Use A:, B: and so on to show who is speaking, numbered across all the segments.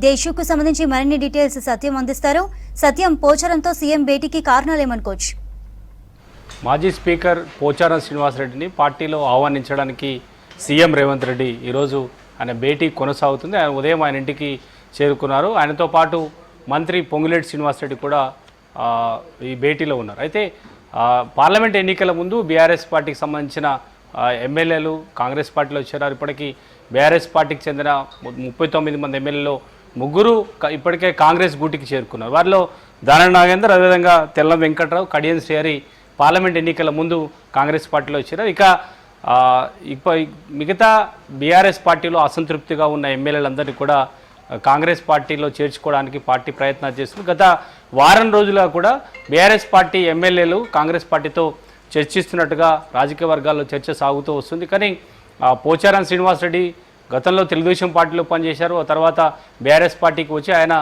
A: ఇదే ఇష్యూకు సంబంధించి మరిన్ని డీటెయిల్స్ సత్యం అందిస్తారు. సత్యం పోచారంతో సీఎం భేటీకి కారణాలేమనుకోవచ్చు
B: మాజీ స్పీకర్ పోచారం శ్రీనివాసరెడ్డిని పార్టీలో ఆహ్వానించడానికి సీఎం రేవంత్ రెడ్డి ఈరోజు ఆయన భేటీ కొనసాగుతుంది. ఆయన ఉదయం ఆయన ఇంటికి చేరుకున్నారు. ఆయనతో పాటు మంత్రి పొంగులేటి శ్రీనివాసరెడ్డి కూడా ఈ భేటీలో ఉన్నారు. అయితే పార్లమెంట్ ఎన్నికల ముందు బీఆర్ఎస్ పార్టీకి సంబంధించిన ఎమ్మెల్యేలు కాంగ్రెస్ పార్టీలో చేరారు. ఇప్పటికీ బీఆర్ఎస్ పార్టీకి చెందిన ముప్పై తొమ్మిది మంది ఎమ్మెల్యేలు ముగ్గురు క- ఇప్పటికే కాంగ్రెస్ గూటికి చేరుకున్నారు. వారిలో దాన నాగేందర్ అదేవిధంగా తెల్లం వెంకట్రావు కడియం శ్రీహరి పార్లమెంట్ ఎన్నికల ముందు కాంగ్రెస్ పార్టీలో వచ్చారు ఇక ఇప్ప మిగతా బీఆర్ఎస్ పార్టీలో అసంతృప్తిగా ఉన్న ఎమ్మెల్యేలందరినీ కూడా కాంగ్రెస్ పార్టీలో చేర్చుకోవడానికి పార్టీ ప్రయత్నాలు చేస్తుంది గత వారం రోజులుగా కూడా బీఆర్ఎస్ పార్టీ ఎమ్మెల్యేలు కాంగ్రెస్ పార్టీతో చర్చిస్తున్నట్టుగా రాజకీయ వర్గాల్లో చర్చ సాగుతూ వస్తుంది. కానీ పోచారం శ్రీనివాసరెడ్డి గతంలో తెలుగుదేశం పార్టీలో పనిచేశారు. ఆ తర్వాత బీఆర్ఎస్ పార్టీకి వచ్చి ఆయన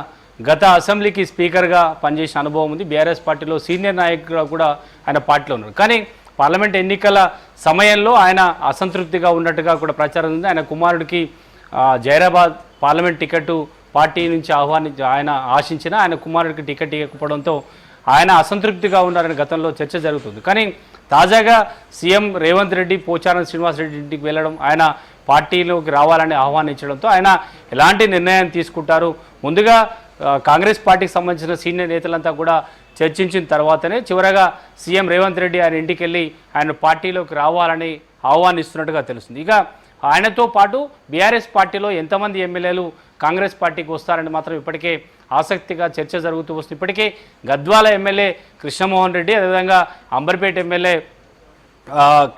B: గత అసెంబ్లీకి స్పీకర్గా పనిచేసిన అనుభవం ఉంది. బీఆర్ఎస్ పార్టీలో సీనియర్ నాయకుడు కూడా ఆయన పార్టీలో ఉన్నారు. కానీ పార్లమెంట్ ఎన్నికల సమయంలో ఆయన అసంతృప్తిగా ఉన్నట్టుగా కూడా ప్రచారం ఉంది. ఆయన కుమారుడికి జైరాబాద్ పార్లమెంట్ టికెట్ పార్టీ నుంచి ఆహ్వానించి ఆయన ఆశించిన ఆయన కుమారుడికి టికెట్ ఇవ్వకపోవడంతో ఆయన అసంతృప్తిగా ఉన్నారని గతంలో చర్చ జరుగుతుంది. కానీ తాజాగా సీఎం రేవంత్ రెడ్డి పోచారం శ్రీనివాసరెడ్డి ఇంటికి వెళ్ళడం ఆయన పార్టీలోకి రావాలని ఆహ్వానించడంతో ఆయన ఎలాంటి నిర్ణయం తీసుకుంటారు? ముందుగా కాంగ్రెస్ పార్టీకి సంబంధించిన సీనియర్ నేతలంతా కూడా చర్చించిన తర్వాతనే చివరగా సీఎం రేవంత్ రెడ్డి ఆయన ఇంటికి వెళ్ళి ఆయన పార్టీలోకి రావాలని ఆహ్వానిస్తున్నట్టుగా తెలుస్తుంది. ఇక ఆయనతో పాటు బీఆర్ఎస్ పార్టీలో ఎంతమంది ఎమ్మెల్యేలు కాంగ్రెస్ పార్టీకి వస్తారని మాత్రం ఇప్పటికే ఆసక్తిగా చర్చ జరుగుతూ వస్తుంది. ఇప్పటికే గద్వాల ఎమ్మెల్యే కృష్ణమోహన్ రెడ్డి అదేవిధంగా అంబర్పేట ఎమ్మెల్యే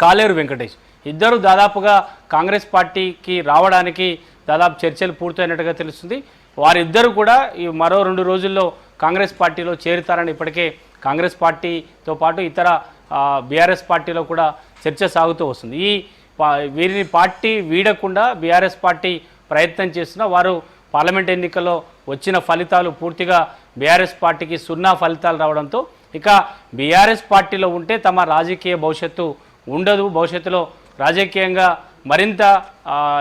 B: కాలేరు వెంకటేష్ ఇద్దరు దాదాపుగా కాంగ్రెస్ పార్టీకి రావడానికి దాదాపు చర్చలు పూర్తయినట్టుగా తెలుస్తుంది. వారిద్దరు కూడా ఈ మరో రెండు రోజుల్లో కాంగ్రెస్ పార్టీలో చేరుతారని ఇప్పటికే కాంగ్రెస్ పార్టీతో పాటు ఇతర బీఆర్ఎస్ పార్టీలో కూడా చర్చ సాగుతూ వస్తుంది. ఈ వీరిని పార్టీ వీడకుండా బీఆర్ఎస్ పార్టీ ప్రయత్నం చేస్తున్న వారు పార్లమెంట్ ఎన్నికల్లో వచ్చిన ఫలితాలు పూర్తిగా బీఆర్ఎస్ పార్టీకి సున్నా ఫలితాలు రావడంతో ఇక బీఆర్ఎస్ పార్టీలో ఉంటే తమ రాజకీయ భవిష్యత్తు ఉండదు. భవిష్యత్తులో రాజకీయంగా మరింత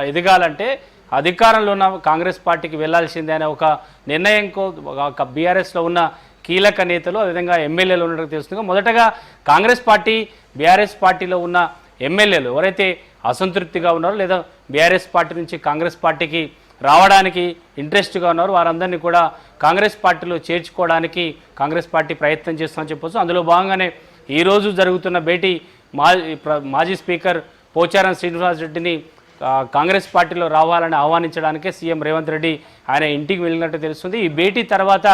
B: ఎదగాలంటే అధికారంలో ఉన్న కాంగ్రెస్ పార్టీకి వెళ్ళాల్సిందే అనే ఒక నిర్ణయంకో ఒక బీఆర్ఎస్లో ఉన్న కీలక నేతలు అదేవిధంగా ఎమ్మెల్యేలు ఉన్నట్టు తెలుస్తుంది. మొదటగా కాంగ్రెస్ పార్టీ బీఆర్ఎస్ పార్టీలో ఉన్న ఎమ్మెల్యేలు ఎవరైతే అసంతృప్తిగా ఉన్నారో లేదా బీఆర్ఎస్ పార్టీ నుంచి కాంగ్రెస్ పార్టీకి రావడానికి ఇంట్రెస్ట్గా ఉన్నారు వారందరినీ కూడా కాంగ్రెస్ పార్టీలో చేర్చుకోవడానికి కాంగ్రెస్ పార్టీ ప్రయత్నం చేస్తుందని చెప్పొచ్చు. అందులో భాగంగానే ఈరోజు జరుగుతున్న భేటీ మా ప్ర- మాజీ స్పీకర్ పోచారం శ్రీనివాస్ రెడ్డిని కాంగ్రెస్ పార్టీలో రావాలని ఆహ్వానించడానికే సీఎం రేవంత్ రెడ్డి ఆయన ఇంటికి వెళ్ళినట్టు తెలుస్తుంది. ఈ భేటీ తర్వాత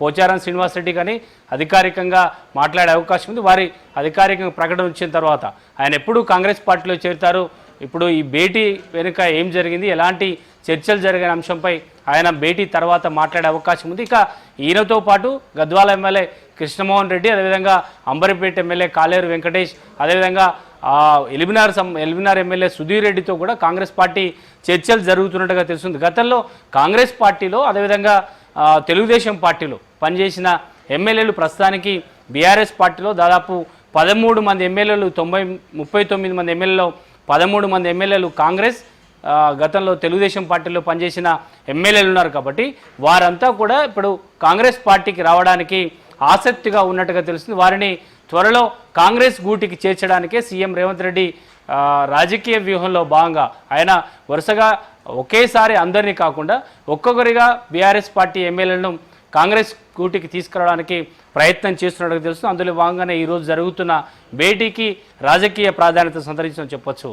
B: పోచారం శ్రీనివాస్ రెడ్డి కానీ అధికారికంగా మాట్లాడే అవకాశం ఉంది. వారి అధికారికంగా ప్రకటన వచ్చిన తర్వాత ఆయన ఎప్పుడు కాంగ్రెస్ పార్టీలో చేరుతారు? ఇప్పుడు ఈ భేటీ వెనుక ఏం జరిగింది? ఎలాంటి చర్చలు జరిగిన అంశంపై ఆయన భేటీ తర్వాత మాట్లాడే అవకాశం ఉంది. ఇక ఈయనతో పాటు గద్వాల ఎమ్మెల్యే కృష్ణమోహన్ రెడ్డి అదేవిధంగా అంబరిపేట ఎమ్మెల్యే కాలేరు వెంకటేష్ అదేవిధంగా ఎలిమినార్ సం ఎలిమినార్ ఎమ్మెల్యే సుధీర్ రెడ్డితో కూడా కాంగ్రెస్ పార్టీ చర్చలు జరుగుతున్నట్టుగా తెలుస్తుంది. గతంలో కాంగ్రెస్ పార్టీలో అదేవిధంగా తెలుగుదేశం పార్టీలో పనిచేసిన ఎమ్మెల్యేలు ప్రస్తుతానికి బీఆర్ఎస్ పార్టీలో దాదాపు పదమూడు మంది ఎమ్మెల్యేలు తొంభై ముప్పై తొమ్మిది మంది ఎమ్మెల్యేలో పదమూడు మంది ఎమ్మెల్యేలు కాంగ్రెస్ గతంలో తెలుగుదేశం పార్టీలో పనిచేసిన ఎమ్మెల్యేలు ఉన్నారు కాబట్టి వారంతా కూడా ఇప్పుడు కాంగ్రెస్ పార్టీకి రావడానికి ఆసక్తిగా ఉన్నట్టుగా తెలుస్తుంది. వారిని త్వరలో కాంగ్రెస్ గూటికి చేర్చడానికే సీఎం రేవంత్ రెడ్డి రాజకీయ వ్యూహంలో భాగంగా ఆయన వరుసగా ఒకేసారి అందరినీ కాకుండా ఒక్కొక్కరిగా బీఆర్ఎస్ పార్టీ ఎమ్మెల్యేలను కాంగ్రెస్ గూటికి తీసుకురావడానికి ప్రయత్నం చేస్తున్నట్టుగా తెలుసు అందులో భాగంగానే ఈరోజు జరుగుతున్న భేటీకి రాజకీయ ప్రాధాన్యత సంతరించడం చెప్పొచ్చు.